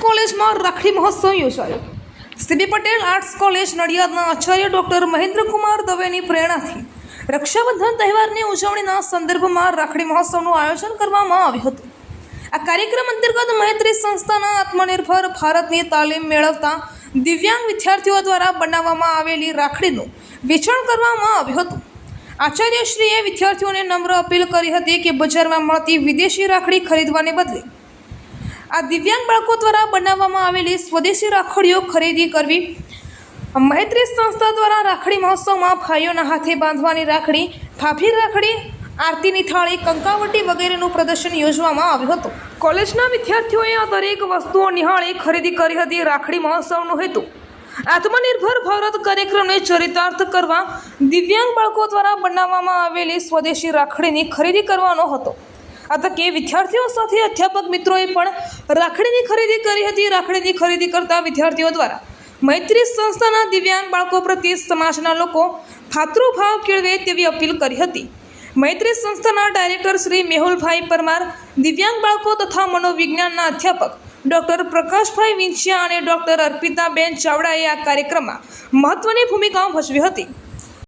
કોલેજમાં રાખડી મહોત્સવ યોજાયો. C B Patel arts college નડિયાદના આચાર્ય ડોક્ટર મહેન્દ્રકુમાર દવેની પ્રેરણાથી રક્ષાબંધન તહેવારની ઉજવણીના સંદર્ભમાં રાખડી મહોત્સવનું આયોજન કરવામાં આવ્યું હતું. આ કાર્યક્રમ અંતર્ગત મૈત્રી સંસ્થાના આત્મનિર્ભર ભારતની તાલીમ મેળવતા દિવ્યાંગ વિદ્યાર્થીઓ દ્વારા બનાવવામાં આવેલી રાખડીનું વેચાણ કરવામાં આવ્યું હતું. આચાર્યશ્રીએ વિદ્યાર્થીઓને નમ્ર અપીલ કરી હતી કે બજારમાં મળતી વિદેશી રાખડી ખરીદવાને બદલે આ દિવ્યાંગ બાળકો દ્વારા બનાવવામાં આવેલી સ્વદેશી રાખડીઓ ખરીદી કરવી. મૈત્રી સંસ્થા દ્વારા રાખડી મહોત્સવમાં ભાઈઓના હાથે બાંધવાની રાખડી ફાફી રાખડી આરતીની થાળી, કંકાવટી વગેરેનું પ્રદર્શન યોજવામાં આવ્યું હતું. કોલેજના વિદ્યાર્થીઓએ આ દરેક વસ્તુઓ નિહાળી ખરીદી કરી હતી રાખડી મહોત્સવનો હેતુ. આત્મનિર્ભર ભારત કાર્યક્રમને ચરિતાર્થ કરવા દિવ્યાંગ બાળકો દ્વારા બનાવવામાં આવેલી સ્વદેશી રાખડીની ખરીદી કરવાનો હતો. આ તકે વિદ્યાર્થીઓ સાથે અધ્યાપક મિત્રોએ પણ રાખડીની ખરીદી કરી હતી. રાખડીની ખરીદી કરતા વિદ્યાર્થીઓ દ્વારા મૈત્રી સંસ્થાના દિવ્યાંગ બાળકો પ્રત્યે સમાજના લોકો ભાતૃભાવ કેળવે તેવી અપીલ કરી હતી. મૈત્રી સંસ્થાના ડાયરેક્ટર શ્રી મેહુલભાઈ પરમાર, દિવ્યાંગ બાળકો તથા મનોવિજ્ઞાનના અધ્યાપક ડૉક્ટર પ્રકાશભાઈ વિંછિયા અને ડૉક્ટર અર્પિતાબેન ચાવડાએ આ કાર્યક્રમમાં મહત્વની ભૂમિકાઓ ભજવી હતી.